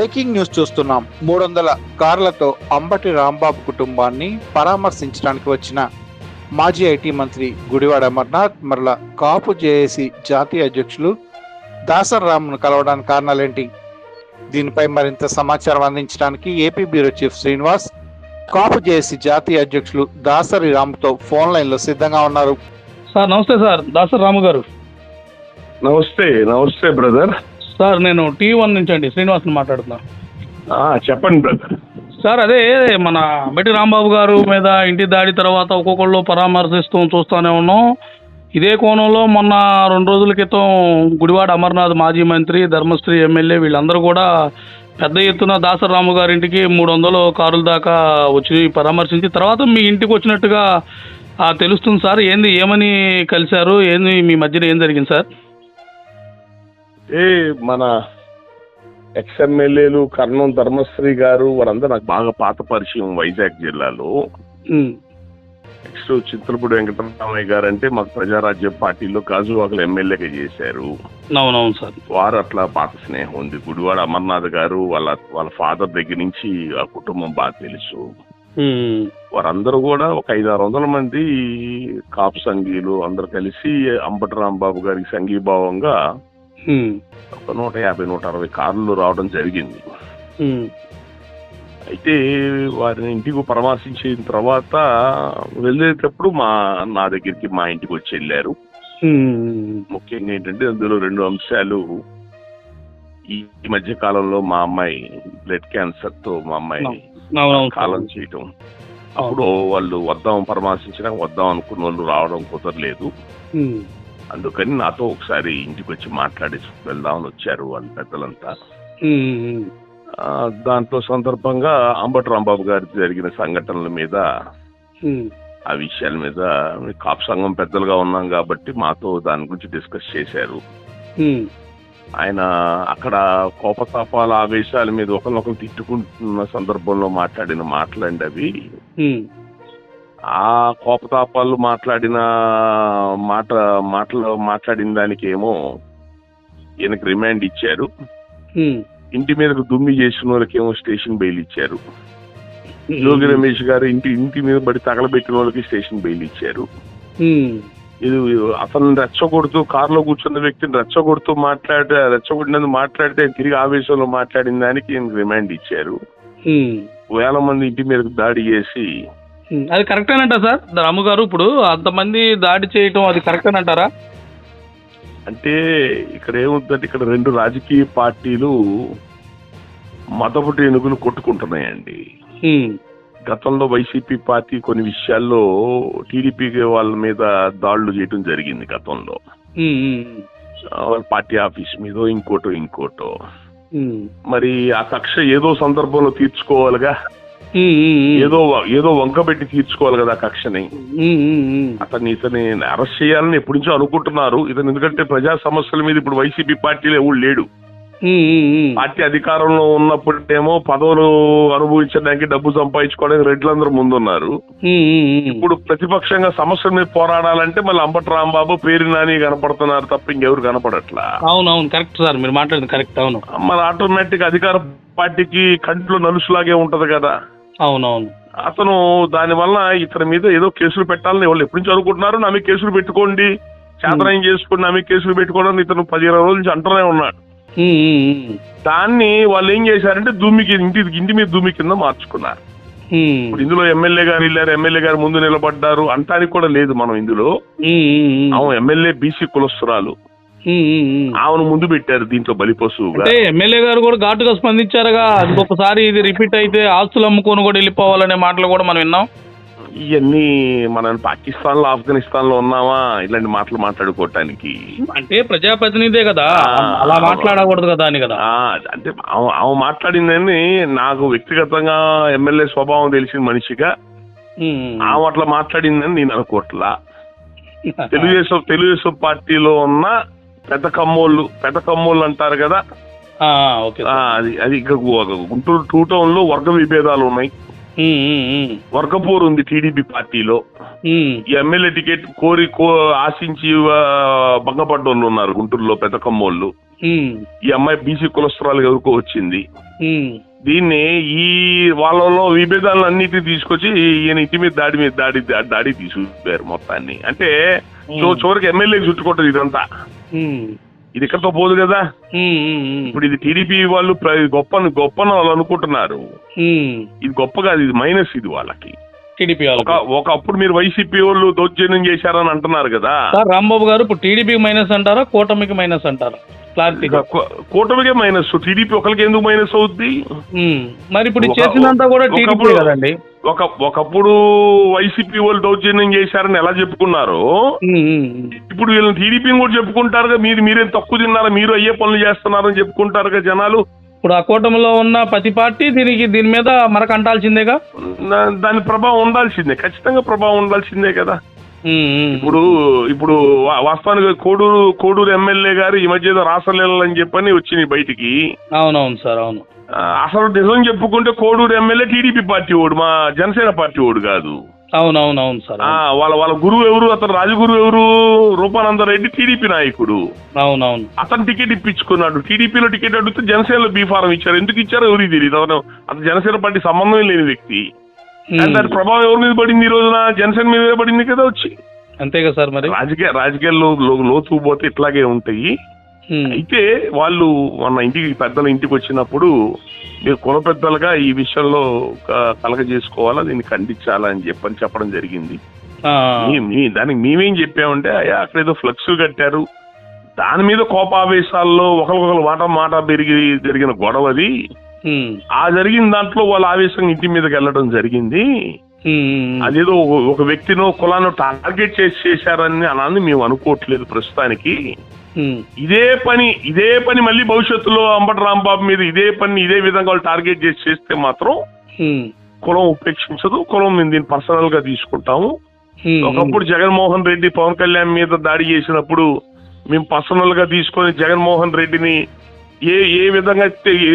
Breaking news చూస్తున్నాం. మూడు వందల కార్లతో అంబటి రాంబాబు కుటుంబాన్ని పరామర్శించడానికి వచ్చిన మాజీ ఐటీ మంత్రి గుడివాడ అమర్నాథ్ మరల కాపు జేఏసీ జాతీయ అధ్యక్షులు దాసర్ రామ్ను కలవడానికి కారణాలేంటి? దీనిపై మరింత సమాచారం అందించడానికి AP bureau chief Srinivas Kapu JAC జాతీయ అధ్యక్షులు దాసరి రామ్తో ఫోన్ లైన్లో సిద్ధంగా ఉన్నారు. సార్ నమస్తే సార్. దాసర్ రాము గారు. నమస్తే నమస్తే బ్రదర్. సార్ నేను టీ వన్ నుంచి అండి శ్రీనివాస్ని మాట్లాడుతున్నా. చెప్పండి బ్రదర్. సార్ అదే మన అంబటి రాంబాబు గారు మీద ఇంటి దాడి తర్వాత ఒక్కొక్కళ్ళు పరామర్శిస్తూ చూస్తూనే ఉన్నాం. ఇదే కోణంలో మొన్న రెండు రోజుల క్రితం గుడివాడ అమర్నాథ్ మాజీ మంత్రి ధర్మశ్రీ ఎమ్మెల్యే వీళ్ళందరూ కూడా పెద్ద ఎత్తున దాసర్ రాము గారింటికి మూడు వందలు కారుల దాకా వచ్చి పరామర్శించి తర్వాత మీ ఇంటికి వచ్చినట్టుగా తెలుస్తుంది సార్. ఏంది ఏమని కలిశారు? ఏంది మీ మధ్యన ఏం జరిగింది సార్? ఏ మన ఎక్స్ఎమ్మెల్యేలు కర్ణం ధర్మశ్రీ గారు వారందరూ నాకు బాగా పాత పరిచయం వైజాగ్ జిల్లాలో. నెక్స్ట్ చింతలపూడి వెంకటరామయ్య గారు అంటే మాకు ప్రజారాజ్యం పార్టీలో గాజువాకలు ఎమ్మెల్యేగా చేశారు. అవునవును సార్. వారు అట్లా పాత స్నేహం ఉంది. గుడివాడ అమర్నాథ్ గారు వాళ్ళ వాళ్ళ ఫాదర్ దగ్గర నుంచి ఆ కుటుంబం బాగా తెలుసు. వారందరూ కూడా ఒక ఐదు ఆరు వందల మంది కాపు సంఘీయులు అందరు కలిసి అంబటి రాంబాబు గారికి సంఘీభావంగా ఒక నూట యాభై నూట అరవై కార్లు రావడం జరిగింది. అయితే వారిని ఇంటికి పరామర్శించిన తర్వాత వెళ్ళేటప్పుడు మా నా దగ్గరికి మా ఇంటికి వచ్చి వెళ్ళారు. ముఖ్యంగా ఏంటంటే అందులో రెండు అంశాలు. ఈ మధ్య కాలంలో మా అమ్మాయి బ్లడ్ క్యాన్సర్తో మా అమ్మాయి కాలం చేయటం. అప్పుడు వాళ్ళు వద్దాం పరామర్శించడానికి వద్దాం అనుకున్న వాళ్ళు రావడం కుదరలేదు. అందుకని నాతో ఒకసారి ఇంటికి వచ్చి మాట్లాడి వెళ్దామని వచ్చారు వాళ్ళ పెద్దలంతా. దాంట్లో సందర్భంగా అంబటి రాంబాబు గారి జరిగిన సంఘటనల మీద ఆ విషయాల మీద కాపు సంఘం పెద్దలుగా ఉన్నాం కాబట్టి మాతో దాని గురించి డిస్కస్ చేశారు. ఆయన అక్కడ కోపతాపాల ఆవేశాల మీద ఒకరినొకరు తిట్టుకుంటున్న సందర్భంలో మాట్లాడిన మాటలండి అవి. ఆ కోపతాపాలు మాట్లాడిన మాట మాటలు మాట్లాడిన దానికి ఏమో ఈయనకి రిమాండ్ ఇచ్చారు. ఇంటి మీదకు దుమ్మి చేసిన వాళ్ళకేమో స్టేషన్ బెయిల్ ఇచ్చారు. జోగి రమేష్ గారు ఇంటి ఇంటి మీద పడి తగలబెట్టిన వాళ్ళకి స్టేషన్ బెయిల్ ఇచ్చారు. ఇది అతను రెచ్చగొడుతూ కారులో కూర్చున్న వ్యక్తిని రెచ్చగొడుతూ మాట్లాడితే రెచ్చగొట్టినందుకు మాట్లాడితే తిరిగి ఆవేశంలో మాట్లాడిన దానికి రిమాండ్ ఇచ్చారు. వేల మంది ఇంటి మీదకు దాడి చేసి. అది కరెక్టేనంట సార్. రాము గారు ఇప్పుడు అంతమంది దాడి చేయటం అది కరెక్టేనంటారా అంటే ఇక్కడ ఏముందంటే ఇక్కడ రెండు రాజకీయ పార్టీలు మతపుటి ఎనుగులు కొట్టుకుంటున్నాయండి. గతంలో వైసీపీ పార్టీ కొన్ని విషయాల్లో టీడీపీ వాళ్ళ మీద దాడులు చేయడం జరిగింది గతంలో. పార్టీ ఆఫీస్ మీదో ఇంకోటో ఇంకోటో. మరి ఆ కక్ష ఏదో సందర్భంలో తీర్చుకోవాలిగా? ఏదో ఏదో వంకబెట్టి తీర్చుకోవాలి కదా కక్షని. అతన్ని ఇతని అరెస్ట్ చేయాలని ఎప్పటి నుంచో అనుకుంటున్నారు. ఇతను ఎందుకంటే ప్రజా సమస్యల మీద ఇప్పుడు వైసీపీ పార్టీలో ఎవడు లేడు. పార్టీ అధికారంలో ఉన్నప్పుడేమో పదవులు అనుభవించడానికి డబ్బు సంపాదించుకోవడానికి రెడ్లందరూ ముందున్నారు. ఇప్పుడు ప్రతిపక్షంగా సమస్యల మీద పోరాడాలంటే మళ్ళీ అంబటి రాంబాబు పేరు నాని కనపడుతున్నారు తప్ప ఇంకెవరు కనపడట్లా? అవును అవును కరెక్ట్ సార్ మీరు మాట్లాడింది కరెక్ట్ అవును. మరి ఆటోమేటిక్ అధికార పార్టీకి కంట్లో నలుసులాగే ఉంటది కదా. అవునవును. అతను దానివల్ల ఇతని మీద ఏదో కేసులు పెట్టాలని వాళ్ళు ఎప్పటి నుంచి అనుకుంటున్నారు? నా మీద కేసులు పెట్టుకోండి. చేతనాయం చేసుకోండి నా మీద కేసులు పెట్టుకోవడం అని ఇతను పది ఇరవై రోజుల నుంచి అంటూనే ఉన్నాడు. దాన్ని వాళ్ళు ఏం చేశారంటే దుమ్మి కింద ఇంటి ఇంటి మీద దుమ్మి కింద మార్చుకున్నారు. ఇప్పుడు ఇందులో ఎమ్మెల్యే గారు వెళ్ళారు ఎమ్మెల్యే గారు ముందు నిలబడ్డారు. అంటానికి కూడా లేదు మనం ఇందులో. ఆమె ఎమ్మెల్యే బీసీ కులస్తురాలు. ఆమెను ముందు పెట్టారు దీంట్లో అంటే ఎమ్మెల్యే గారు కూడా ఘాటుగా స్పందించారుగా. ఇంకొకసారి ఇది రిపీట్ అయితే ఆస్తులు అమ్ముకొని కూడా వెళ్ళిపోవాలనే మాటలు కూడా మనం విన్నాం. ఇవన్నీ మనం పాకిస్తాన్లో ఆఫ్ఘనిస్తాన్లో ఉన్నామా ఇలాంటి మాటలు మాట్లాడుకోవటానికి. అంటే ప్రజాప్రతినిధే కదా. అలా మాట్లాడకూడదు కదా అని కదా. అంటే ఆమె- మాట్లాడిందని నాకు వ్యక్తిగతంగా ఎమ్మెల్యే స్వభావం తెలిసిన మనిషిగా. ఆమె అట్లా మాట్లాడిందని నేను అనుకోవట్లా. తెలుగుదేశం తెలుగుదేశం పార్టీలో ఉన్న పెద్ద కమ్మోళ్ళు పెద్ద కమ్మోళ్ళు అంటారు కదా? అది అది ఇక గుంటూరు టూ టౌన్లో వర్గ విభేదాలు ఉన్నాయి. వర్గపోరు ఉంది టీడీపీ పార్టీలో. ఈ ఎమ్మెల్యే టికెట్ కోరి కో ఆశించి ఆ, భంగపడ్డ వాళ్ళు ఉన్నారు గుంటూరులో పెద్దకమ్మోళ్ళు ఉమ్, ఈ అమ్మాయి బీసీ కులస్త్రాలు ఎవరికో వచ్చింది. దీన్ని ఈ వాళ్ళలో విభేదాలను అన్నిటిని తీసుకొచ్చి ఈయన ఇంటి మీద దాడి మీద దాడి దాడి తీసుకుపోయారు మొత్తాన్ని. అంటే చివరికి ఎమ్మెల్యే చుట్టుకుంటది ఇదంతా. ఇది ఇక్కడతో పోదు కదా ఇప్పుడు ఇది టీడీపీ వాళ్ళు గొప్ప గొప్పని వాళ్ళు అనుకుంటున్నారు. ఇది గొప్ప కాదు ఇది మైనస్ ఇది వాళ్ళకి. టీడీపీ ఒక వాళ్ళకి ఒకప్పుడు మీరు వైసీపీ వాళ్ళు దౌర్జన్యం చేశారని అంటున్నారు కదా? రాంబాబు గారు ఇప్పుడు టీడీపీకి మైనస్ అంటారా కూటమికి మైనస్ అంటారా? కూటమికే మైనస్. టీడీపీ ఒకరికి ఎందుకు మైనస్ అవుద్ది? మరి ఇప్పుడు చేసిందంతా కూడా టీడీపీ కదండి. ఒక ఒకప్పుడు వైసీపీ వాళ్ళు దౌర్జన్యం చేశారని ఎలా చెప్పుకున్నారో. ఇప్పుడు వీళ్ళని టీడీపీని కూడా చెప్పుకుంటారుగా మీరు మీరేం తక్కువ తిన్నారా మీరు అయ్యే పనులు చేస్తున్నారని చెప్పుకుంటారుగా జనాలు ఇప్పుడు ఆ కూటమిలో ఉన్న ప్రతి పార్టీ దీనికి దీని మీద మరక అంటాల్సిందేగా దాని ప్రభావం ఉండాల్సిందే ఖచ్చితంగా ప్రభావం ఉండాల్సిందే కదా. ఇప్పుడు ఇప్పుడు వాస్తవానికి కోడూరు కోడూరు ఎమ్మెల్యే గారు ఈ మధ్య ఏదో రాసలీలలు అని చెప్పని వచ్చినాయి బయటికి. అవునవును సార్ అవును. అసలు నిజం చెప్పుకుంటే కోడూరు ఎమ్మెల్యే టీడీపీ పార్టీ ఓడు మా జనసేన పార్టీ ఓడు కాదు. అవునవును అవును. సార్ వాళ్ళ వాళ్ళ గురువు ఎవరు అతను రాజగురువు ఎవరు రూపానందరెడ్డి టీడీపీ నాయకుడు. అవునవును. అతను టికెట్ ఇప్పించుకున్నాడు. టీడీపీలో టికెట్ అడిగితే జనసేనలో బీ ఫారం ఇచ్చారు. ఎందుకు ఇచ్చారో ఎవరికి తెలియదు అతను అతను జనసేన పార్టీ సంబంధం లేని వ్యక్తి. కానీ దాని ప్రభావం ఎవరి మీద పడింది ఈ రోజున? జనసేన మీద పడింది కదా వచ్చి. అంతేగా సార్ మరి? రాజకీయ రాజకీయాల్లో లో- లోతుకు పోతే ఇట్లాగే ఉంటాయి. ఉమ్, అయితే వాళ్ళు మన ఇంటికి పెద్దల ఇంటికి వచ్చినప్పుడు మీరు కుల పెద్దలుగా ఈ విషయంలో కలగ చేసుకోవాలా? దీన్ని ఖండించాలా అని చెప్పని చెప్పడం జరిగింది. దానికి మేమేం చెప్పామంటే అయ్యా అక్కడ ఏదో ఫ్లెక్స్ కట్టారు. దాని మీద కోపావేశాల్లో ఒకరికొకరు మాట మాట పెరిగి జరిగిన గొడవ అది ఉమ్, ఆ జరిగిన దాంట్లో వాళ్ళ ఆవేశం ఇంటి మీదకి వెళ్ళడం జరిగింది. అదేదో ఒక- వ్యక్తినో కులాన్ని టార్గెట్ చేసి చేశారని అనాన్ని మేము అనుకోవట్లేదు ప్రస్తుతానికి. ఇదే పని ఇదే పని మళ్ళీ భవిష్యత్తులో అంబటి రాంబాబు మీద ఇదే పని ఇదే విధంగా వాళ్ళు టార్గెట్ చేసి చేస్తే మాత్రం కులం ఉపేక్షించదు కులం మేము దీన్ని పర్సనల్గా తీసుకుంటాము ఒకప్పుడు జగన్మోహన్ రెడ్డి పవన్ కళ్యాణ్ మీద దాడి చేసినప్పుడు మేము పర్సనల్గా తీసుకొని జగన్మోహన్ రెడ్డిని ఏ ఏ విధంగా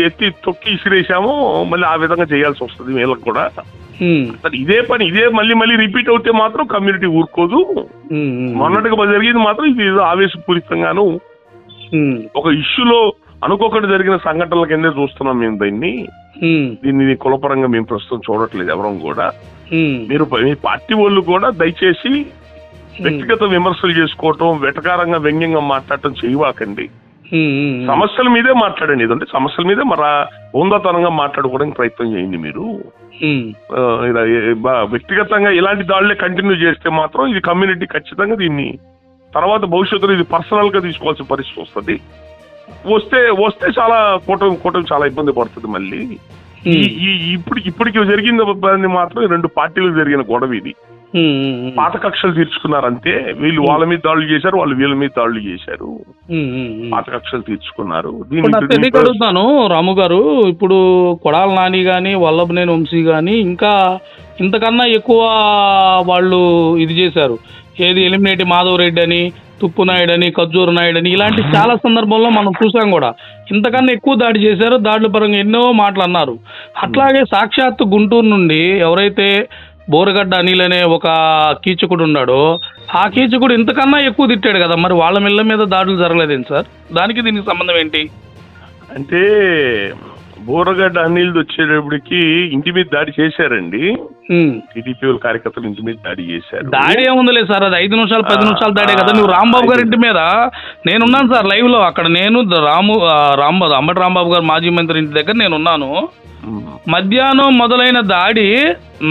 ఎత్తి తొక్కి ఇసిరేసామో మళ్ళీ ఆ విధంగా చేయాల్సి వస్తుంది వీళ్ళకి కూడా. అసలు ఇదే పని ఇదే మళ్ళీ మళ్ళీ రిపీట్ అవుతే మాత్రం కమ్యూనిటీ ఊరుకోదు. మొన్నటిగా జరిగింది మాత్రం ఇది ఆవేశపూరితంగాను. ఒక ఇష్యూలో అనుకోకుండా జరిగిన సంఘటనల కిందే చూస్తున్నాం మేము దీన్ని. దీన్ని కులపరంగా మేము ప్రస్తుతం చూడట్లేదు ఎవరం కూడా. మీరు మీ పార్టీ వాళ్ళు కూడా దయచేసి వ్యక్తిగత విమర్శలు చేసుకోవటం వెటకారంగా వ్యంగ్యంగా మాట్లాడటం చేయవాకండి. సమస్యల మీదే మాట్లాడండి. ఏదంటే సమస్యల మీదే మన ఉందతనంగా మాట్లాడుకోవడానికి ప్రయత్నం చేయండి మీరు. ఇలా వ్యక్తిగతంగా ఇలాంటి దాడులే కంటిన్యూ చేస్తే మాత్రం ఇది కమ్యూనిటీ ఖచ్చితంగా దీన్ని తర్వాత భవిష్యత్తులో ఇది పర్సనల్గా తీసుకోవాల్సిన పరిస్థితి వస్తుంది. వస్తే వస్తే చాలా కూటమి కూటమి చాలా ఇబ్బంది పడుతుంది మళ్ళీ. ఈ ఇప్పుడు ఇప్పటికి జరిగింది మాత్రం రెండు పార్టీలకు జరిగిన గొడవ ఇది. పాత కక్షలు తీర్చుకున్నారు అంతే వీళ్ళు వాళ్ళ మీద దాడులు చేశారు వాళ్ళు వీళ్ళ మీద దాడులు చేశారు. పాత కక్షలు తీర్చుకున్నారు. అడుగుతాను రాము గారు. ఇప్పుడు కొడాల నాని కానీ వల్లభనేని వంశీ కానీ ఇంకా ఇంతకన్నా ఎక్కువ వాళ్ళు ఇది చేశారు. ఏది ఎలిమినేటి మాధవ్ రెడ్డి అని తుప్పు నాయుడు అని ఖర్జూరు నాయుడు అని ఇలాంటి చాలా సందర్భంలో మనం చూసాం కూడా. ఇంతకన్నా ఎక్కువ దాడి చేశారు దాడుల పరంగా ఎన్నో మాటలు అన్నారు. అట్లాగే సాక్షాత్తు గుంటూరు నుండి ఎవరైతే బోరగడ్డ అనిల్ అనే ఒక కీచకుడు ఉన్నాడు. ఆ కీచకుడు ఇంతకన్నా ఎక్కువ తిట్టాడు కదా మరి వాళ్ళ మిల్ల మీద దాడులు జరగలేదేంటి సార్? దానికి దీనికి సంబంధం ఏంటి? అంటే బోరగడ్డ అనిల్ది వచ్చేటప్పటికి ఇంటి మీద దాడి చేశారండి. టీడీపీ కార్యకర్తలు ఇంటి మీద దాడి చేశారు. దాడి ఏముందిలే సార్ అది ఐదు నిమిషాలు పది నిమిషాలు దాడే కదా. నువ్వు రాంబాబు గారి ఇంటి మీద నేనున్నాను సార్ లైవ్లో అక్కడ నేను రాము రాంబాబు అంబటి రాంబాబు గారు మాజీ మంత్రి ఇంటి దగ్గర నేను ఉన్నాను. మధ్యాహ్నం మొదలైన దాడి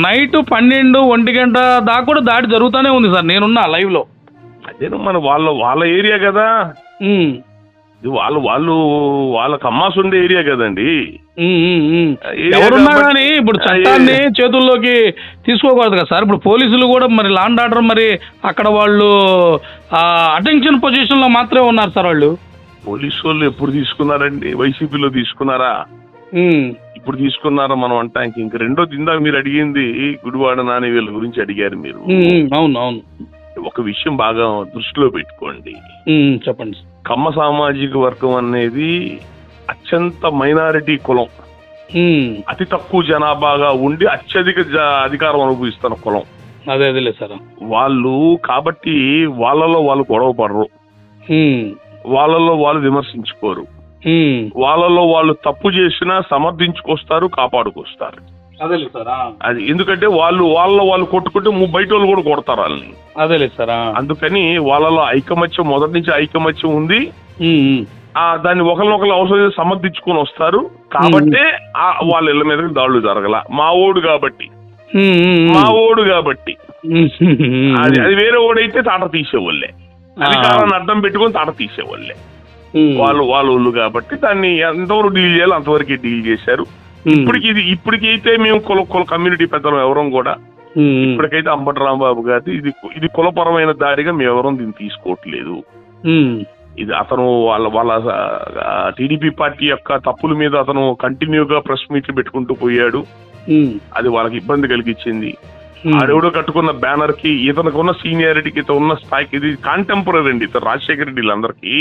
నైట్ పన్నెండు ఒంటి గంట దాకా కూడా దాడి జరుగుతూనే ఉంది సార్. నేనున్నా లైవ్లో అదేను మన వాళ్ళ వాళ్ళ ఏరియా కదా. వాళ్ళు వాళ్ళు వాళ్ళకి అమ్మాస్ ఉండే ఏరియా కదండి. ఎవరున్నా కానీ ఇప్పుడు చట్టాన్ని చేతుల్లోకి తీసుకోకూడదు కదా సార్. ఇప్పుడు పోలీసులు కూడా మరి లాండ్ ఆర్డర్ మరి అక్కడ వాళ్ళు అటెన్షన్ పొజిషన్లో మాత్రమే ఉన్నారు సార్ వాళ్ళు. పోలీసు వాళ్ళు ఎప్పుడు తీసుకున్నారండి? వైసీపీలో తీసుకున్నారా? ఇప్పుడు తీసుకున్నారా మనం అంటానికి? ఇంక రెండోది ఇందాక మీరు అడిగింది గుడివాడ నాని వీళ్ళ గురించి అడిగారు మీరు. అవును అవును. ఒక విషయం బాగా దృష్టిలో పెట్టుకోండి. చెప్పండి. కమ్మ సామాజిక వర్గం అనేది అత్యంత మైనారిటీ కులం. అతి తక్కువ జనాభాగా ఉండి అత్యధిక అధికారం అనుభవిస్తున్న కులం. అదే అదేలే సార్. వాళ్ళు కాబట్టి వాళ్ళలో వాళ్ళు గొడవ పడరు. వాళ్ళలో వాళ్ళు విమర్శించుకోరు. వాళ్ళలో వాళ్ళు తప్పు చేసినా సమర్థించుకొస్తారు కాపాడుకొస్తారు. అదేలే సార్ అది ఎందుకంటే వాళ్ళు వాళ్ళ వాళ్ళు కొట్టుకుంటే బయట వాళ్ళు కూడా కొడతారు వాళ్ళని. అదేలే సార్ అందుకని వాళ్ళలో ఐకమత్యం మొదటి నుంచి ఐకమత్యం ఉంది. ఆ దాన్ని ఒకరినొకరు అవసరం సమర్థించుకొని వస్తారు. కాబట్టే ఆ వాళ్ళ ఇళ్ళ మీద దాడులు జరగల. మా ఓడు కాబట్టి. మా ఓడు కాబట్టి. అది అది వేరే ఓడైతే తాట తీసేవాళ్ళే. అధికారాన్ని అడ్డం పెట్టుకొని తాట తీసేవాళ్ళే. వాళ్ళు వాళ్ళ ఊళ్ళు కాబట్టి దాన్ని ఎంతవరకు డీల్ చేయాలో అంతవరకు డీల్ చేశారు. ఇప్పటికి ఇది ఇప్పటికైతే మేము కుల కుల కమ్యూనిటీ పెద్దలం ఎవరం కూడా. ఉమ్, ఇప్పటికైతే అంబటి రాంబాబు గారి ఇది ఇది కులపరమైన దాడిగా మేము ఎవరం దీన్ని తీసుకోవట్లేదు. ఉమ్, ఇది అతను వాళ్ళ వాళ్ళ టీడీపీ పార్టీ యొక్క తప్పుల మీద అతను కంటిన్యూగా ప్రెస్ మీట్లు పెట్టుకుంటూ పోయాడు. అది వాళ్ళకి ఇబ్బంది కలిగించింది. ఆడెవడో కట్టుకున్న బ్యానర్కి ఇతనికి ఉన్న సీనియారిటీకి ఇతను ఉన్న స్థాయికి ఇది కాంటెంపరీ అండి ఇతను రాజశేఖర రెడ్డి వీళ్ళందరికీ.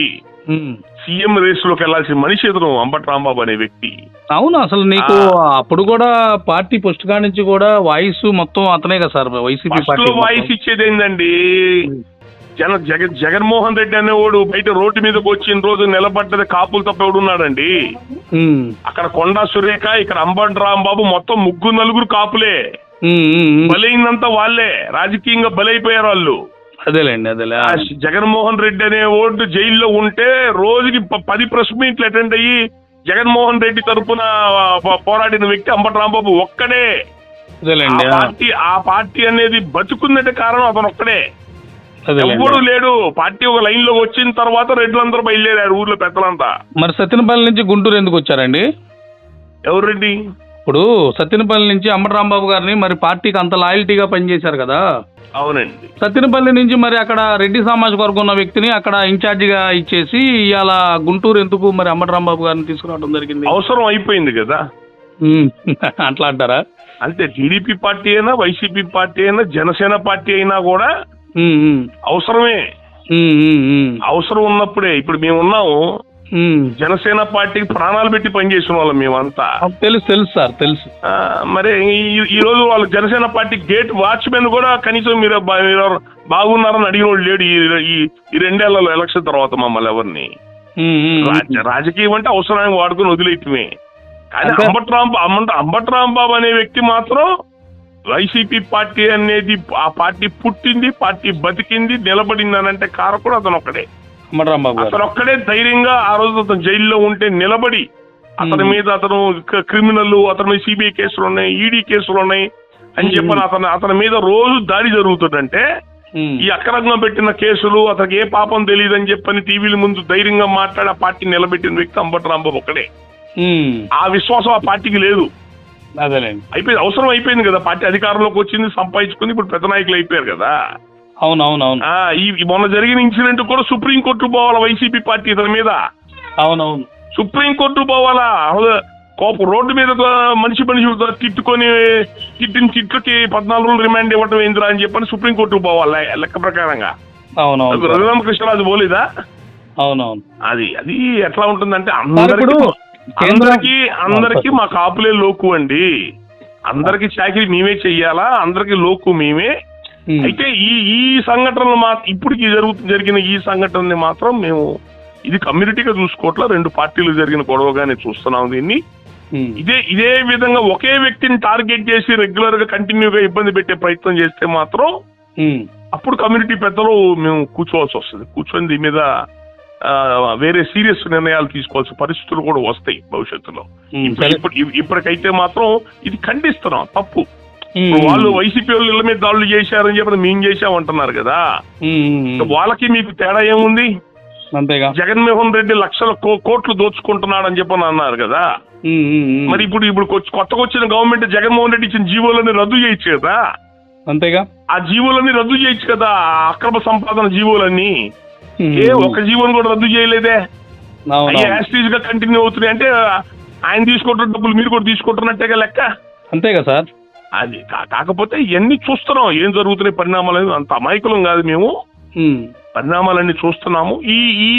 సీఎం రేస్లోకి వెళ్ళాల్సిన మనిషి ఇతను అంబటి రాంబాబు అనే వ్యక్తి. అవును అసలు నీకు అప్పుడు కూడా పార్టీ కాడి నుంచి కూడా వాయిస్ మొత్తం అతనే కదా సార్ వైసీపీ పార్టీ వాయిస్ ఇచ్చేది ఏందండి? జన జగన్ జగన్మోహన్ రెడ్డి అనేవాడు బయట రోడ్డు మీదకి వచ్చిన రోజు నిలబడ్డది కాపులు తప్ప ఎవడున్నాడండి? అక్కడ కొండా సురేఖ ఇక్కడ అంబటి రాంబాబు మొత్తం ముగ్గురు నలుగురు కాపులే. బలైందంతా వాళ్ళే. రాజకీయంగా బలైపోయారు వాళ్ళు. అదేలేండి అదేలే. జగన్మోహన్ రెడ్డి అనే ఓటు జైల్లో ఉంటే రోజుకి పది ప్రెస్ మీట్లు అటెండ్ అయ్యి జగన్మోహన్ రెడ్డి తరపున ప- పోరాడిన వ్యక్తి అంబటి రాంబాబు ఒక్కడే. పార్టీ ఆ పార్టీ అనేది బతుకుందంటే కారణం అతను ఒక్కడే. ఎవ్వడు లేడు. పార్టీ ఒక లైన్లో వచ్చిన తర్వాత రెడ్లందరూ బయలుదేరారు ఊర్లో పెద్దలంతా. మరి సత్యనపల్లి నుంచి గుంటూరు ఎందుకు వచ్చారండి? ఎవరు రెడ్డి? ఇప్పుడు సత్యనపల్లి నుంచి రాంబాబు గారిని మరి పార్టీకి అంత లాయల్టీగా పనిచేశారు కదా. అవునండి. సత్యనపల్లి నుంచి మరి అక్కడ రెడ్డి సామాజిక వర్గం ఉన్న వ్యక్తిని అక్కడ ఇన్ఛార్జిగా ఇచ్చేసి ఇవాళ గుంటూరు ఎందుకు మరి రాంబాబు గారిని తీసుకురావడం జరిగింది? అవసరం అయిపోయింది కదా. అట్లా అంటారా? అంతే టీడీపీ పార్టీ అయినా వైసీపీ పార్టీ అయినా జనసేన పార్టీ అయినా కూడా అవసరమే. అవసరం ఉన్నప్పుడే ఇప్పుడు మేము ఉన్నాము. జనసేన పార్టీకి ప్రాణాలు పెట్టి పనిచేసిన వాళ్ళం మేమంతా. తెలుసు తెలుసు సార్ తెలుసు. మరి ఈ- రోజు వాళ్ళ జనసేన పార్టీ గేట్ వాచ్మెన్ కూడా కనీసం మీరు బాగున్నారని అడిగిన వాడు లేడు ఈ- రెండేళ్ళలో ఎలక్షన్ తర్వాత మమ్మల్ని ఎవరిని. రాజకీయం అంటే అవసరానికి వాడుకుని వదిలేయటమే. కానీ అంబట్రాం అంబట్ అంబట్రాం బాబు అనే వ్యక్తి మాత్రం వైసీపీ పార్టీ అనేది ఆ పార్టీ పుట్టింది పార్టీ బతికింది నిలబడింది అని అంటే కారకుడు అతను ఒక్కడే. అతను ఒక్కడే ధైర్యంగా ఆ రోజు అతను జైల్లో ఉంటే నిలబడి అతని. మీద అతను క్రిమినల్ అతని మీద సిబిఐ కేసులు ఉన్నాయి ఈడీ కేసులు ఉన్నాయి అని. చెప్పని అతను అతని మీద రోజు దాడి జరుగుతుందంటే ఈ అక్రమంగా పెట్టిన కేసులు అతనికి ఏ పాపం తెలియదు అని చెప్పని టీవీల ముందు ధైర్యంగా మాట్లాడి ఆ పార్టీ నిలబెట్టిన వ్యక్తి అంబటి రాంబాబు ఒక్కడే. ఆ విశ్వాసం ఆ పార్టీకి లేదు. అయిపోయింది అవసరం అయిపోయింది కదా పార్టీ అధికారంలోకి వచ్చింది సంపాదించుకుంది ఇప్పుడు పెద్ద నాయకులు అయిపోయారు కదా. అవును అవును అవును ఆ ఈ మొన్న జరిగిన ఇన్సిడెంట్ కూడా సుప్రీం కోర్టు పోవాలా వైసీపీ పార్టీ ఇతని మీద? అవునవును. సుప్రీం కోర్టు పోవాలా? కోపం రోడ్డు మీద మనిషి మనిషి తిట్టుకొని తిట్టిన తిట్లకి పద్నాలుగు రోజులు రిమాండ్ ఇవ్వటం ఏందిరా అని చెప్పని సుప్రీం కోర్టుకు పోవాలి లెక్క ప్రకారంగా? అవునవును. రఘురామకృష్ణరాజు పోలేదా? అవునవును. అది అది ఎట్లా ఉంటుందంటే సార్ అందరికి అందరికి అందరికి మా కాపులే లోకు అండి. అందరికి చాకరీ మేమే చెయ్యాలా? అందరికి లోకు మేమే. అయితే ఈ ఈ సంఘటనలు మా ఇప్పటికి జరుగు జరిగిన ఈ సంఘటనని మాత్రం మేము ఇది కమ్యూనిటీగా చూసుకోవట్లా రెండు పార్టీలు జరిగిన గొడవగానే చూస్తున్నాం దీన్ని. ఉమ్, ఇదే ఇదే విధంగా ఒకే వ్యక్తిని టార్గెట్ చేసి రెగ్యులర్గా కంటిన్యూగా ఇబ్బంది పెట్టే ప్రయత్నం చేస్తే మాత్రం ఉమ్, అప్పుడు కమ్యూనిటీ పెద్దలు మేము కూర్చోవాల్సి వస్తుంది. కూర్చొని దీని మీద వేరే సీరియస్ నిర్ణయాలు తీసుకోవాల్సిన పరిస్థితులు కూడా వస్తాయి భవిష్యత్తులో. ఇప్పటికైతే మాత్రం ఇది ఖండిస్తున్నాం తప్పు. వాళ్ళు వైసీపీ వాళ్ళు ఇళ్ళ మీద దాడులు చేశారని చెప్పి మేము చేశాం అంటున్నారు కదా. వాళ్ళకి మీకు తేడా ఏముంది? అంతేగా. జగన్మోహన్ రెడ్డి లక్షల కోట్లు దోచుకుంటున్నాడని చెప్పని అన్నారు కదా. మరి ఇప్పుడు ఇప్పుడు కొత్తగా వచ్చిన గవర్నమెంట్ జగన్మోహన్ రెడ్డి ఇచ్చిన జీవోలని రద్దు చేయొచ్చు కదా అంతేగా. ఆ జీవోలన్నీ రద్దు చేయొచ్చు కదా అక్రమ సంపాదన జీవోలన్నీ? ఏ ఒక జీవోని కూడా రద్దు చేయలేదే. యాస్టీజ్గా కంటిన్యూ అవుతున్నాయి. అంటే ఆయన తీసుకుంటున్న డబ్బులు మీరు కూడా తీసుకుంటున్నట్టేగా లెక్క? అంతేగా సార్. అది కాకపోతే ఇవన్నీ చూస్తున్నాం. ఏం జరుగుతున్నాయి పరిణామాలు అంత అమాయకులం కాదు మేము. పరిణామాలన్నీ చూస్తున్నాము. ఈ ఈ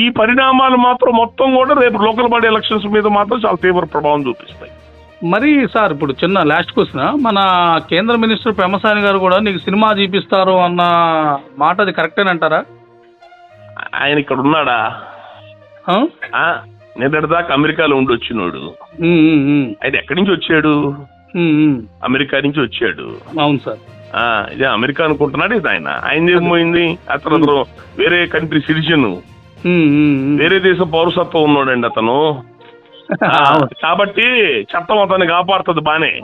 ఈ పరిణామాలు మాత్రం మొత్తం కూడా రేపు లోకల్ బాడీ ఎలక్షన్స్ మీద మాత్రం చాలా తీవ్ర ప్రభావం చూపిస్తాయి. మరి సార్ ఇప్పుడు చిన్న లాస్ట్ క్వశ్చన్ మన కేంద్ర మినిస్టర్ పెమ్మసాని గారు కూడా నీకు సినిమా చూపిస్తారు అన్న మాట అది కరెక్టేనంటారా ఆయన ఇక్కడ ఉన్నాడా? నిన్నటిదాకా అమెరికాలో ఉండి వచ్చినోడు. ఆయన ఎక్కడి నుంచి వచ్చాడు. అమెరికా నుంచి వచ్చాడు. అవును సార్. ఆ ఇదే అమెరికా అనుకుంటున్నాడు ఇది ఆయన. ఆయన ఏమైంది అతను అతను వేరే కంట్రీ సిటిజన్. వేరే దేశం పౌరసత్వం ఉన్నాడండి అతను. కాబట్టి చట్టం అతన్ని కాపాడుతుంది బానే.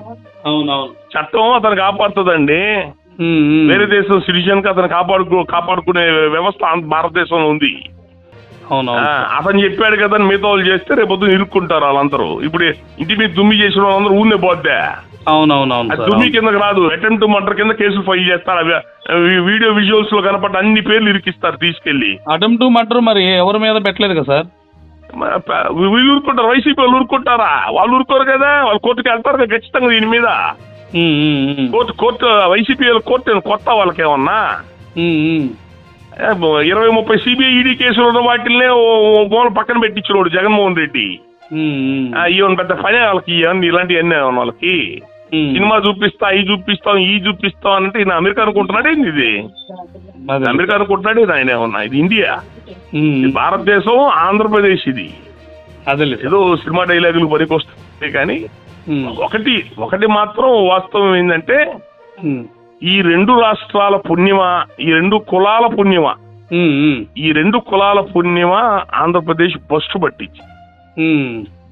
చట్టం అతను కాపాడుతుందండి. వేరే దేశం సిటిజన్కి అతను కాపాడుకో కాపాడుకునే వ్యవస్థ భారతదేశంలో ఉంది. అతను చెప్పాడు కదా అని మిగతా వాళ్ళు చేస్తే రేపు పొద్దున్న ఇరుక్కుంటారు వాళ్ళందరూ. ఇప్పుడు ఇంటి మీద దుమ్మి చేసిన వాళ్ళందరూ ఊరినే పోద్దా. అవునవునవును దుమ్మి కిందకి రాదు అటెంప్ట్ మర్డర్ కింద కేసులు ఫైల్ చేస్తారు. అవి వీడియో విజువల్స్లో కనపడ్డ అన్ని పేర్లు ఇరికిస్తారు తీసుకెళ్ళి అటెంప్ట్ మటర్ మరి ఎవరి మీద పెట్టలేదు కదా సార్? వీళ్ళు ఊరుకుంటారు వైసీపీ వాళ్ళు ఊరుకుంటారా? వాళ్ళు ఊరుకోరు కదా వాళ్ళు కోర్టుకి వెళ్తారు కదా ఖచ్చితంగా దీని మీద. కోర్టు కోర్టు వైసీపీ వాళ్ళ కోర్టు కొత్త వాళ్ళకి ఏమన్నా ఉమ్, ఉమ్. ఏ, బ- ఇరవై ముప్పై సిబిఐ ఈడీ కేసులు ఉన్న వాటిల్నే మూల పక్కన పెట్టించినోడు జగన్మోహన్ రెడ్డి. ఇవన్నీ పెద్ద పనే వాళ్ళకి ఇలాంటివన్నీ ఏమన్నా వాళ్ళకి. సినిమా చూపిస్తా అవి చూపిస్తాం ఈ చూపిస్తాం అంటే ఈయన అమెరికా అనుకుంటున్నాడు ఏంది ఇది. అమెరికా అనుకుంటున్నాడు ఇది ఆయన ఏమన్నా? ఇది ఇండియా. భారతదేశం ఆంధ్రప్రదేశ్ ఇది. ఏదో సినిమా డైలాగులు పనికొస్తాయి కానీ ఒకటి ఒకటి మాత్రం వాస్తవం ఏంటంటే ఈ రెండు రాష్ట్రాల పుణ్యమా? ఈ రెండు కులాల పుణ్యమా? ఈ రెండు కులాల పుణ్యమా? ఆంధ్రప్రదేశ్ భ్రష్టు పట్టించి.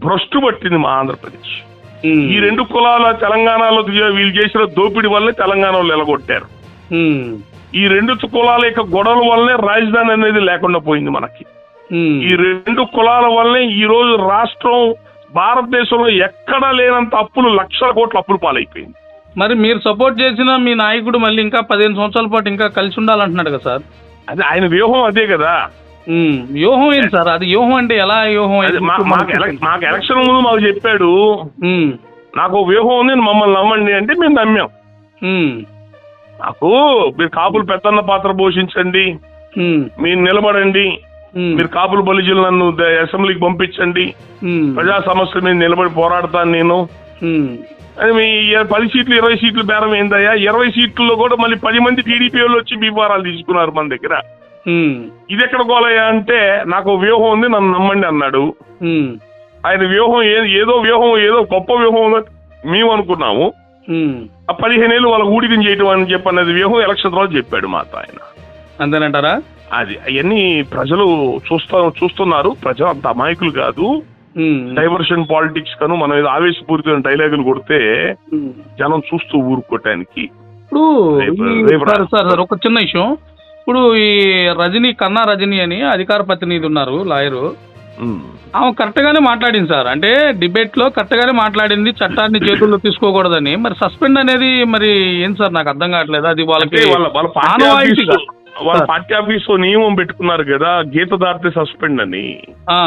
భ్రష్టు పట్టింది మా ఆంధ్రప్రదేశ్. ఈ రెండు కులాల తెలంగాణలో వీళ్ళు చేసిన దోపిడీ వల్లే తెలంగాణలో నిలగొట్టారు. ఉమ్, ఈ రెండు కులాల యొక్క గొడవల వల్లనే రాజధాని అనేది లేకుండా పోయింది మనకి. ఈ రెండు కులాల వల్లే ఈ రోజు రాష్ట్రం భారతదేశంలో ఎక్కడా లేనంత అప్పులు లక్షల కోట్ల అప్పులు పాలైపోయింది. మరి మీరు సపోర్ట్ చేసిన మీ నాయకుడు మళ్ళీ ఇంకా పదిహేను సంవత్సరాల పాటు ఇంకా కలిసి ఉండాలంటున్నాడు కదా సార్? అది ఆయన వ్యూహం అదే కదా. వ్యూహం ఏంటి సార్? అది వ్యూహం అంటే ఎలా వ్యూహం? మాకు ఎలక్- మాకు ఎలక్షన్ ముందు మాకు చెప్పాడు. నాకు వ్యూహం ఉంది మమ్మల్ని నమ్మండి అంటే మేము నమ్మాం. నాకు మీరు కాపులు పెద్దన్న పాత్ర పోషించండి. మీరు నిలబడండి. మీరు కాపులు బలిజలు నన్ను అసెంబ్లీకి పంపించండి. ప్రజా సమస్యల మీద నిలబడి పోరాడతాను నేను. అది మీ పది సీట్లు ఇరవై సీట్లు బేరం ఏందయ్యా? ఇరవై సీట్లలో కూడా మళ్ళీ పది మంది టీడీపీ వాళ్ళు వచ్చి బీఫారాలు తీసుకున్నారు మన దగ్గర. ఇది ఎక్కడ గోలయ్యా అంటే నాకు వ్యూహం ఉంది నన్ను నమ్మండి అన్నాడు. ఆయన వ్యూహం ఏదో వ్యూహం ఏదో గొప్ప వ్యూహం ఉందని మేము అనుకున్నాము. ఆ పదిహేను ఏళ్ళు వాళ్ళ ఊడికం చేయటం అని చెప్పి అన్నది వ్యూహం ఎలక్షన్ తర్వాత చెప్పాడు మాతో ఆయన. అంతేనంటారా? అది అవన్నీ ప్రజలు చూస్తా చూస్తున్నారు. ప్రజలు అంత అమాయకులు కాదు. డైవర్షన్ పాలిటిక్స్ కను మనం ఏదో ఆవేశపూరితమైన డైలాగులు కొడితే ఉమ్. జనం చూస్తూ ఊరుకోవటానికి ఇప్పుడు. సార్ సార్ ఒక చిన్న విషయం ఇప్పుడు ఈ రజనీ కన్నా రజనీ అని అధికార ప్రతినిధి ఉన్నారు లాయరు ఉమ్. ఆమె కరెక్ట్ గానే మాట్లాడింది సార్ అంటే డిబేట్లో కరెక్ట్ గానే మాట్లాడింది చట్టాన్ని చేతుల్లో తీసుకోకూడదని మరి సస్పెండ్ అనేది మరి ఏం సార్ నాకు అర్థం కావట్లేదు అది వాళ్ళకి వాళ్ళ పార్టీ. ఆఫీసు వాళ్ళ సార్. పార్టీ ఆఫీస్ నియమం పెట్టుకున్నారు కదా గీత దాటితే సస్పెండ్ అని ఆ.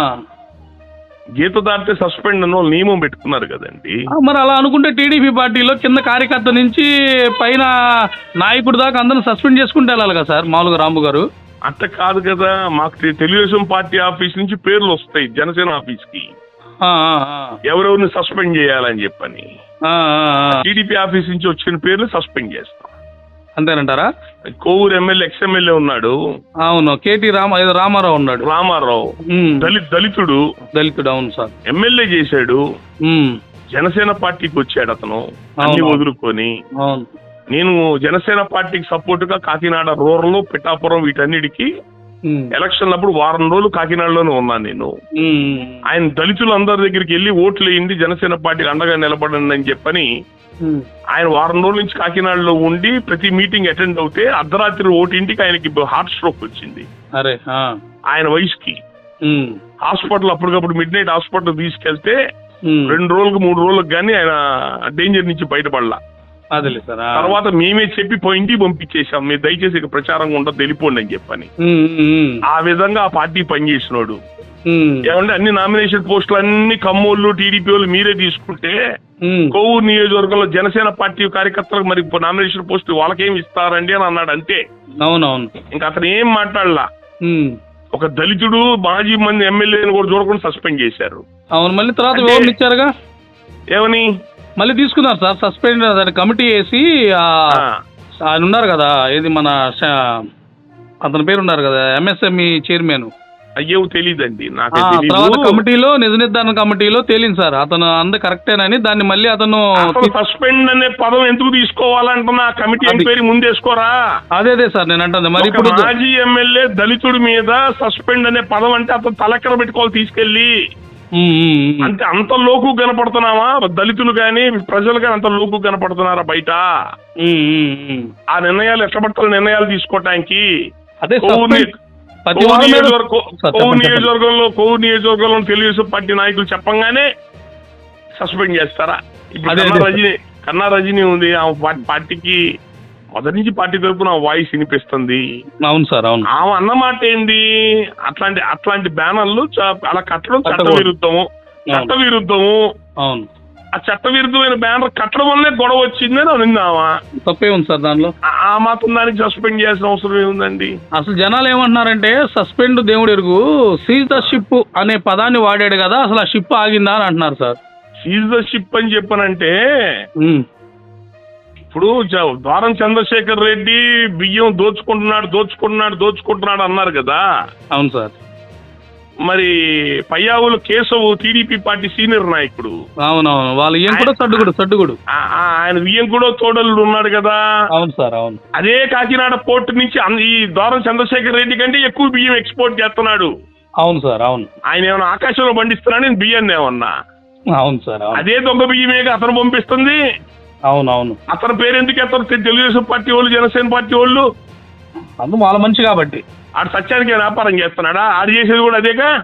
గీత దాటితే సస్పెండ్ అని వాళ్ళు నియమం పెట్టుకున్నారు కదండి. మరి అలా అనుకుంటే టీడీపీ పార్టీలో కింద కార్యకర్త నుంచి పైన నాయకుడి దాకా అందరిని సస్పెండ్ చేసుకుంటే వెళ్ళాలి కదా సార్ మామూలుగా రాంబు గారు? అట్ట కాదు కదా మాకు తెలుగుదేశం పార్టీ ఆఫీస్ నుంచి పేర్లు వస్తాయి జనసేన ఆఫీస్కి. ఎవరెవరిని సస్పెండ్ చేయాలని చెప్పని. టీడీపీ ఆఫీస్ నుంచి వచ్చిన పేర్లు సస్పెండ్ చేస్తాం. అంతేనంటారా? కోవూరు ఎమ్మెల్యే ఎక్స్ ఎమ్మెల్యే ఉన్నాడు. అవును. కేటీ రామ ఏదో రామారావు ఉన్నాడు. రామారావు. దళిత్ దళితుడు. దళితుడు అవును సార్. ఎమ్మెల్యే చేశాడు. జనసేన పార్టీకి వచ్చాడు అతను. అన్ని. వదులుకొని. నేను జనసేన పార్టీకి సపోర్ట్గా కాకినాడ రూరల్ పిఠాపురం వీటన్నిటికి ఎలక్షన్ అప్పుడు వారం రోజులు కాకినాడలోనే ఉన్నాను నేను. ఉమ్, ఆయన దళితులందరి దగ్గరికి వెళ్ళి ఓట్లు వేయండి జనసేన పార్టీకి అండగా నిలబడండి అని చెప్పని ఉమ్, ఆయన వారం రోజుల నుంచి కాకినాడలో ఉండి ప్రతి మీటింగ్ అటెండ్ అవుతే అర్ధరాత్రి ఓటింటికి ఆయనకి హార్ట్ స్ట్రోక్ వచ్చింది. అరే ఆయన వయసుకి. హాస్పిటల్ అప్పటికప్పుడు మిడ్ నైట్ హాస్పిటల్ తీసుకెళ్తే రెండు రోజులకు మూడు రోజులకు కానీ ఆయన డేంజర్ నుంచి బయటపడలా. అదేలే సార్. తర్వాత మేమే చెప్పి పోయి ఇంటికి పంపించేశాం. మీరు దయచేసి ఇక ప్రచారంగా ఉండదు వెళ్ళిపోండి అని చెప్పని. ఆ విధంగా ఆ పార్టీ పనిచేసినోడు. ఏమంటే అన్ని నామినేషన్ పోస్టులు అన్ని కమ్మోళ్ళు టీడీపీ వాళ్ళు మీరే తీసుకుంటే కోవూరు నియోజకవర్గంలో జనసేన పార్టీ కార్యకర్తలకు మరి నామినేషన్ పోస్ట్ వాళ్ళకేం ఇస్తారండి అని అన్నాడు అంతే. అవునవును. ఇంకా అతను ఏం మాట్లాడలా? ఒక దళితుడు మాజీ మంది ఎమ్మెల్యేని కూడా చూడకుండా సస్పెండ్ చేశారు. అవును మళ్ళీ తర్వాత ఇచ్చారుగా? ఏమని? మళ్ళీ తీసుకున్నారు సార్ సస్పెండ్ దాని కమిటీ వేసి ఆయన ఉన్నారు కదా ఏది మన అతని పేరు ఉన్నారు కదా ఎంఎస్ఎంఈ చైర్మన్. అయ్యేవి తెలియదండి నాకే తర్వాత కమిటీలో నిజ నిర్ధారణ కమిటీలో తేలింది సార్ అతను అంద కరెక్టేనని దాన్ని మళ్ళీ అతను సస్పెండ్ అనే పదం ఎందుకు తీసుకోవాలంటున్నా? Committee enquiry ముందేసుకోరా? అదే అదే సార్ నేను అంటుంది మరి ఇప్పుడు మాజీ ఎమ్మెల్యే దళితుడి మీద సస్పెండ్ అనే పదం అంటే అతను తలెక్కర పెట్టుకోవాలి ఉమ్. అంటే అంత లోకు కనపడుతున్నావా? దళితులు కానీ ప్రజలు కానీ అంత లోకు కనపడుతున్నారా బయట. ఆ నిర్ణయాలు ఎట్లా పట్టాలి నిర్ణయాలు తీసుకోవటానికి చెప్పండి. నియోజకవర్గంలో కొవ్వు నియోజకవర్గంలో తెలుగుదేశం పార్టీ నాయకులు చెప్పంగానే సస్పెండ్ చేస్తారా? ఇప్పుడు కన్నా రజనీ కన్నా రజనీ ఉంది. ఆ పా- పార్టీకి మొదటి నుంచి పార్టీ తరపున వాయిస్ వినిపిస్తుంది. అవును సార్ అవును. ఆమె అన్నమాట ఏంది? అట్లాంటి అట్లాంటి బ్యానర్లు అలా కట్టడం చట్ట. విరుద్ధము చట్ట విరుద్ధము అవును. ఆ చట్ట విరుద్ధమైన బ్యానర్ కట్టడం వల్లే గొడవ వచ్చిందని అనిందామా తప్పే ఉంది సార్ దానిలో. ఆ మాత్రం దానికి సస్పెండ్ చేయాల్సిన అవసరం ఏముందండి? అసలు జనాలు ఏమంటున్నారంటే సస్పెండ్ దేవుడు ఎరుగు సీజ్ ద షిప్ అనే పదాన్ని వాడాడు కదా అసలు ఆ షిప్ ఆగిందా అని అంటున్నారు సార్. సీజ్ ద షిప్ అని చెప్పనంటే ఇప్పుడు ద్వారం చంద్రశేఖర్ రెడ్డి బియ్యం దోచుకుంటున్నాడు దోచుకుంటున్నాడు దోచుకుంటున్నాడు అన్నారు కదా. అవును సార్. మరి Payyavula Keshav TDP party senior నాయకుడు. అవునవును వాళ్ళు ఏం కూడా సడ్డుగుడు సడ్డుగుడు ఆయన బియ్యం కూడా తోడలుడు ఉన్నాడు కదా. అవును సార్ అవును. అదే కాకినాడ పోర్టు నుంచి ఈ ద్వారం చంద్రశేఖర్ రెడ్డి కంటే ఎక్కువ బియ్యం ఎక్స్పోర్ట్ చేస్తున్నాడు. అవును సార్ అవును. ఆయన ఏమైనా ఆకాశంలో పండిస్తున్నాడు నేను బియ్యాన్ని ఏమన్నా? అవును సార్ అదే దొంగ బియ్యమే అతను పంపిస్తుంది. అవును అవును అతని పేరు ఎందుకు ఎత్తారు? తెలుగుదేశం పార్టీ వాళ్ళు జనసేన పార్టీ వాళ్ళు. అందు వాళ్ళ మంచి కాబట్టి. ఆడు సత్యానికి వ్యాపారం చేస్తున్నాడా? ఆడు చేసేది కూడా అదేగా?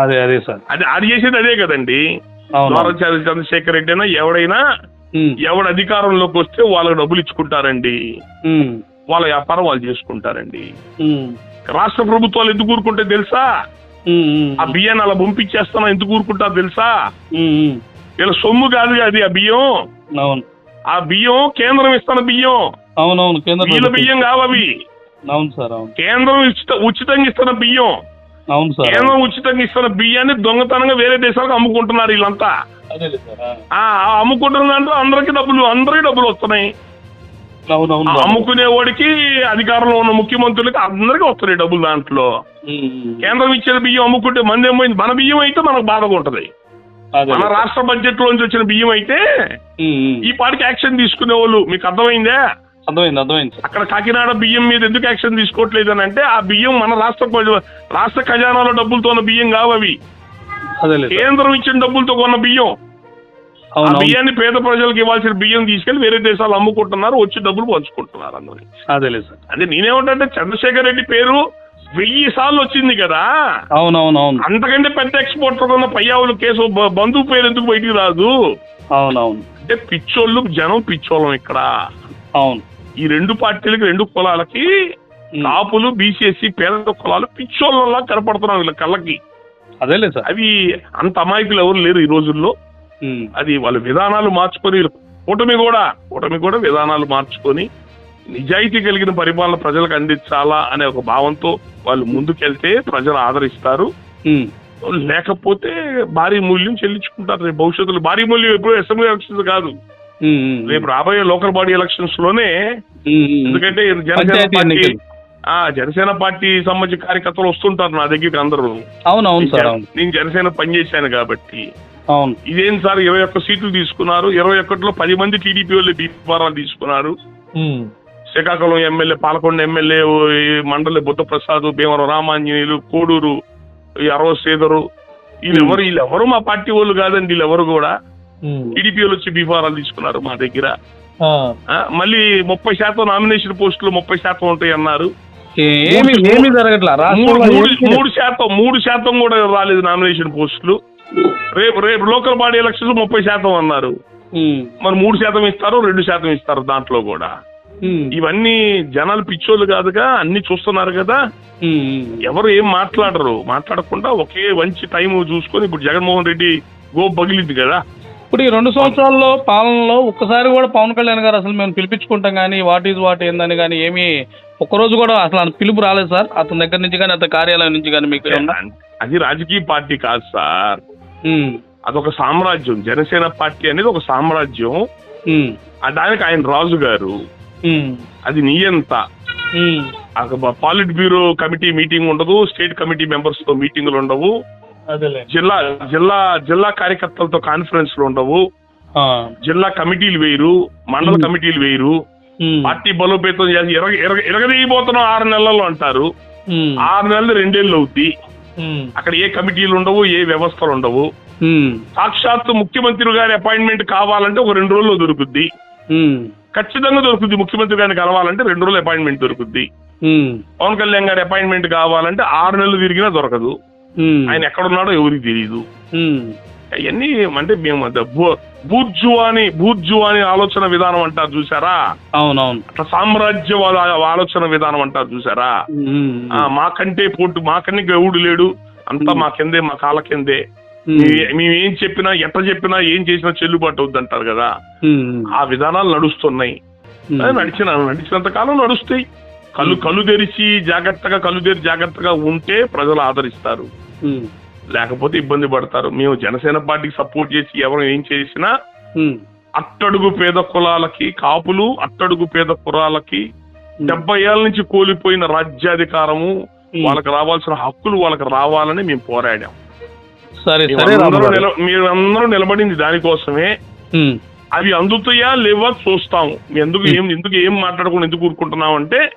అదే అదే సార్. అది ఆడు చేసేది అదే కదండి. చంద్రశేఖర్ రెడ్డి అయినా ఎవడైనా ఎవడు అధికారంలోకి వస్తే వాళ్ళకి డబ్బులు ఇచ్చుకుంటారండి. వాళ్ళ వ్యాపారం వాళ్ళు చేసుకుంటారండి. రాష్ట్ర ప్రభుత్వాలు ఎందుకు ఊరుకుంటే తెలుసా? ఆ బియ్యాన్ని అలా పంపించేస్తానా ఎందుకు ఊరుకుంటారు తెలుసా. వీళ్ళ సొమ్ము కాదు అది ఆ బియ్యం. అవును. ఆ బియ్యం కేంద్రం ఇస్తున్న బియ్యం. అవునవును కేంద్ర. బియ్యం కావవి అవును సార్ అవును. కేంద్రం ఉచిత ఉచితంగా ఇస్తున్న బియ్యం. అవును సార్. కేంద్రం ఉచితంగా ఇస్తున్న బియ్యాన్ని దొంగతనంగా వేరే దేశాలకు అమ్ముకుంటున్నారు వీళ్ళంతా. అమ్ముకుంటున్న దాంట్లో అందరికీ డబ్బులు అందరికీ డబ్బులు వస్తున్నాయి. అమ్ముకునే వాడికి అధికారంలో ఉన్న ముఖ్యమంత్రులకి అందరికీ వస్తున్నాయి డబ్బులు దాంట్లో. కేంద్రం ఇచ్చిన బియ్యం అమ్ముకుంటే మంది ఏమైంది మన బియ్యం అయితే మనకు బాధగా ఉంటది. మన. రాష్ట్ర బడ్జెట్ లోంచి వచ్చిన బియ్యం అయితే. ఈ పాటికి యాక్షన్ తీసుకునే వాళ్ళు మీకు అర్థమైందే? అర్థమైంది అర్థమైంది. అక్కడ కాకినాడ బియ్యం మీద ఎందుకు యాక్షన్ తీసుకోవట్లేదు అని అంటే ఆ బియ్యం మన రాష్ట్ర రాష్ట్ర ఖజానాలో డబ్బులతో ఉన్న బియ్యం కావు అవి. కేంద్రం ఇచ్చిన డబ్బులతో కొన్న బియ్యం. ఆ బియ్యాన్ని పేద ప్రజలకు ఇవ్వాల్సిన బియ్యం తీసుకెళ్ళి వేరే దేశాలు అమ్ముకుంటున్నారు వచ్చి డబ్బులు పంచుకుంటున్నారు అందరూ. అదేలే సార్. అదే నేనేమంటే చంద్రశేఖర్ రెడ్డి పేరు వెయ్యి సార్లు వచ్చింది కదా. అవును అవును అవును అంతకంటే పెద్ద ఎక్స్పోర్టర్ ఉన్న పయ్యావులు కేసు బంధువు పేరు ఎందుకు బయటికి రాదు? అవును అవును అంటే పిచ్చోళ్ళు జనం పిచ్చోళ్ళం ఇక్కడ. అవును. ఈ రెండు పార్టీలకి రెండు కులాలకి. కాపులు బీసీఎస్సీ పేద కులాలు పిచ్చోళ్ళలా కనపడుతున్నాం వీళ్ళ కళ్ళకి. అదేలే సార్. అవి అంత అమాయకులు ఎవరు లేరు ఈ రోజుల్లో. అది వాళ్ళ విధానాలు మార్చుకొని కూటమి కూడా కూటమి కూడా విధానాలు మార్చుకొని నిజాయితీ కలిగిన పరిపాలన ప్రజలకు అందించాలా అనే ఒక భావంతో వాళ్ళు ముందుకెళ్తే ప్రజలు ఆదరిస్తారు. లేకపోతే భారీ మూల్యం చెల్లించుకుంటారు రేపు భవిష్యత్తులో భారీ మూల్యం ఎప్పుడు అసెంబ్లీ ఎలక్షన్స్ కాదు. రేపు రాబోయే లోకల్ బాడీ ఎలక్షన్స్లోనే. ఎందుకంటే జనసేన పార్టీ. ఆ జనసేన పార్టీ సంబంధించిన కార్యకర్తలు వస్తుంటారు నా దగ్గరికి అందరూ అవును అవును సార్ నేను జనసేన పనిచేశాను కాబట్టి అవును ఇదేం సార్ ఇరవై ఒక్క సీట్లు తీసుకున్నారు ఇరవై ఒక్కటిలో పది మంది టీడీపీ వాళ్ళు దీపారాలు తీసుకున్నారు. శ్రీకాకుళం ఎమ్మెల్యే పాలకొండ ఎమ్మెల్యే ఈ మండలి బుద్ధప్రసాద్ భీమవరం రామాంజనేయులు కోడూరు ఈ అరవ శ్రీధరు వీళ్ళెవరు వీళ్ళెవరు మా పార్టీ వాళ్ళు కాదండి వీళ్ళెవరు కూడా. ఉమ్. టీడీపీ వాళ్ళు వచ్చి బీఫారాలు తీసుకున్నారు మా దగ్గర. మళ్ళీ ముప్పై శాతం నామినేషన్ పోస్టులు ముప్పై శాతం ఉంటాయి అన్నారు. మూడు శాతం మూడు శాతం కూడా రాలేదు నామినేషన్ పోస్టులు. రేపు రేపు లోకల్ బాడీ ఎలక్షన్స్ ముప్పై శాతం అన్నారు. ఉమ్. మరి మూడు శాతం ఇస్తారు రెండు శాతం ఇస్తారు దాంట్లో కూడా. ఇవన్నీ జనాలు పిచ్చోళ్ళు కాదుగా అన్ని చూస్తున్నారు కదా. ఉమ్. ఎవరు ఏం మాట్లాడరు. మాట్లాడకుండా ఒకే మంచి టైం చూసుకొని ఇప్పుడు జగన్మోహన్ రెడ్డి గో పగిలింది కదా. ఇప్పుడు ఈ రెండు సంవత్సరాల్లో పాలనలో ఒక్కసారి కూడా పవన్ కళ్యాణ్ గారు అసలు మేము పిలిపించుకుంటాం కానీ వాట్ ఈజ్ వాట్ ఏందని కానీ ఏమీ ఒక్కరోజు కూడా అసలు అంత పిలుపు రాలేదు సార్. అతని దగ్గర నుంచి కానీ అతని కార్యాలయం నుంచి కానీ మీకు అది రాజకీయ పార్టీ కాదు సార్. ఉమ్, అదొక సామ్రాజ్యం. జనసేన పార్టీ అనేది ఒక సామ్రాజ్యం. దానికి ఆయన రాజు గారు అది నియంత పాలిట్ బ్యూరో కమిటీ మీటింగ్ ఉండదు స్టేట్ కమిటీ మెంబర్స్తో మీటింగులు ఉండవు. జిల్లా జిల్లా జిల్లా కార్యకర్తలతో కాన్ఫరెన్స్లు ఉండవు. జిల్లా కమిటీలు వేయరు మండల. కమిటీలు వేయరు. పార్టీ బలోపేతం చేసి ఎరగ ఎరగ ఎరగదీయబోతున్నాం ఆరు నెలల్లో అంటారు. ఆరు నెలలు రెండేళ్ళు అవుద్ది. అక్కడ ఏ కమిటీలు ఉండవు ఏ వ్యవస్థలు ఉండవు. సాక్షాత్తు ముఖ్యమంత్రి గారి అపాయింట్మెంట్ కావాలంటే ఒక రెండు రోజుల్లో దొరుకుద్ది. ఖచ్చితంగా దొరుకుద్ది ముఖ్యమంత్రి గారిని కలవాలంటే రెండు రోజులు అపాయింట్మెంట్ దొరుకుద్ది. పవన్ కళ్యాణ్ గారి అపాయింట్మెంట్ కావాలంటే ఆరు నెలలు తిరిగినా దొరకదు. ఆయన ఎక్కడున్నాడో ఎవరికి తెలియదు అవన్నీ అంటే మేము అంత బూ- బూర్జువాని బూర్జువాని ఆలోచన విధానం అంటారు చూసారా అవునవును. అట్లా సామ్రాజ్యవాద ఆలోచన విధానం అంటారు చూసారా మాకంటే పోటు మాకన్నీ గౌడు లేడు. అంతా. మా కిందే మా కాళ్ళ కిందే మేము ఏం చెప్పినా ఎట్ట చెప్పినా ఏం చేసినా చెల్లుబాటు అవుద్ది అంటారు కదా ఆ విధానాలు నడుస్తున్నాయి. నడిచిన నడిచినంత కాలం నడుస్తాయి. కళ్ళు. కళ్ళు తెరిచి జాగ్రత్తగా కళ్ళు తెరిచి జాగ్రత్తగా ఉంటే ప్రజలు ఆదరిస్తారు. లేకపోతే ఇబ్బంది పడతారు. మేము జనసేన పార్టీకి సపోర్ట్ చేసి ఎవరు ఏం చేసినా అట్టడుగు పేద కులాలకి కాపులు అట్టడుగు పేద కులాలకి డెబ్బై ఏళ్ళ నుంచి కోల్పోయిన రాజ్యాధికారము. వాళ్ళకి రావాల్సిన హక్కులు వాళ్ళకి రావాలని మేము పోరాడాం. సరే సరే. నిల- మీరందరూ నిలబడింది దానికోసమే. అవి అందుతాయా లేవా చూస్తాము. ఎందుకు ఏం ఎందుకు ఏం మాట్లాడకుండా ఎందుకు ఊరుకుంటున్నాం అంటే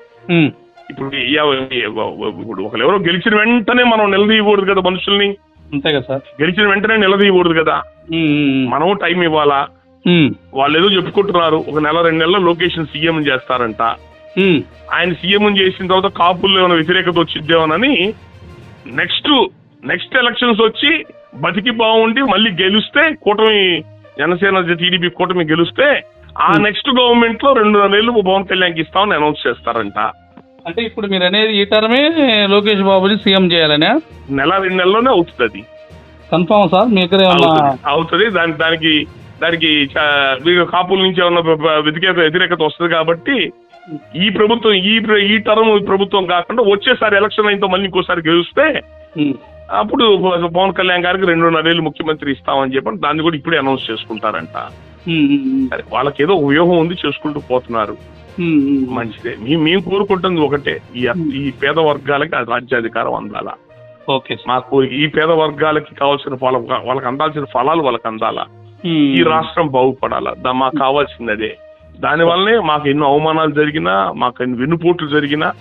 ఇప్పుడు ఇప్పుడు ఒకరు ఎవరో గెలిచిన వెంటనే మనం నిలదీయకూడదు కదా మనుషుల్ని. అంతే కదా సార్. గెలిచిన వెంటనే నిలదీయకూడదు కదా. మనం టైం ఇవ్వాలా? వాళ్ళు ఏదో చెప్పుకుంటున్నారు. ఒక నెల రెండు నెలల లొకేషన్ సీఎం చేస్తారంట. ఆయన సీఎం చేసిన తర్వాత కాపుల్లో ఏమైనా వ్యతిరేకత వచ్చిద్దేమోనని నెక్స్ట్ నెక్స్ట్ ఎలక్షన్స్ వచ్చి బతికి బాగుండి మళ్ళీ గెలిస్తే కూటమి జనసేన టీడీపీ కూటమి గెలిస్తే ఆ Hmm. నెక్స్ట్ గవర్నమెంట్లో రెండు నెలలు పవన్ కళ్యాణ్కి ఇస్తామని అనౌన్స్ చేస్తారంట. అంటే ఇప్పుడు మీరు అనేది ఈ టర్మే లోకేష్ బాబుని సీఎం చేయాలనే? నెల రెండు నెలల్లోనే అవుతుంది అది. కన్ఫామ్ సార్ మీ దగ్గర అవుతుంది. దానికి దానికి దానికి కాపుల నుంచి ఏమన్నా బ- వ్యతిరేకత వస్తుంది కాబట్టి ఈ ప్రభుత్వం ఈ ఈ టర్మ్ ప్రభుత్వం కాకుండా వచ్చేసారి ఎలక్షన్ అయిన మళ్ళీ ఇంకోసారి గెలిస్తే ఉమ్, అప్పుడు పవన్ కళ్యాణ్ గారికి రెండున్నరేళ్ళు ముఖ్యమంత్రి ఇస్తామని చెప్పి దాన్ని కూడా ఇప్పుడే అనౌన్స్ చేసుకుంటారంట. వాళ్ళకి ఏదో వ్యూహం ఉంది చేసుకుంటూ పోతున్నారు. మంచిదే. మేము మేము కోరుకుంటుంది ఒకటే ఈ ఈ పేద వర్గాలకి రాజ్యాధికారం అందాలా. Okay sir. మా కోరిక ఈ పేద వర్గాలకి కావాల్సిన ఫల వాళ్ళకి అందాల్సిన ఫలాలు వాళ్ళకి అందాలా. ఈ రాష్ట్రం బాగుపడాలా. దా మాకు కావాల్సింది అదే. దానివల్లనే మాకు ఎన్నో అవమానాలు జరిగినా మాకు ఎన్ని వెన్నుపోట్లు జరిగినా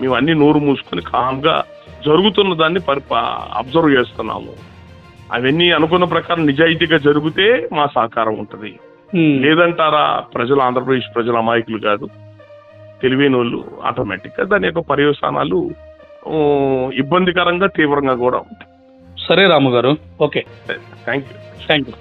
మేము అన్ని నోరు మూసుకొని కామ్గా జరుగుతున్న దాన్ని పరి అబ్జర్వ్ చేస్తున్నాము. అవన్నీ అనుకున్న ప్రకారం నిజాయితీగా జరిగితే మా సహకారం ఉంటుంది. లేదంటారా ప్రజలు ఆంధ్రప్రదేశ్ ప్రజల అమాయకులు కాదు. తెలివైన వాళ్ళు ఆటోమేటిక్గా దాని యొక్క పర్యవసానాలు ఇబ్బందికరంగా తీవ్రంగా కూడా ఉంటాయి. సరే రాము గారు. Okay. Thank you thank you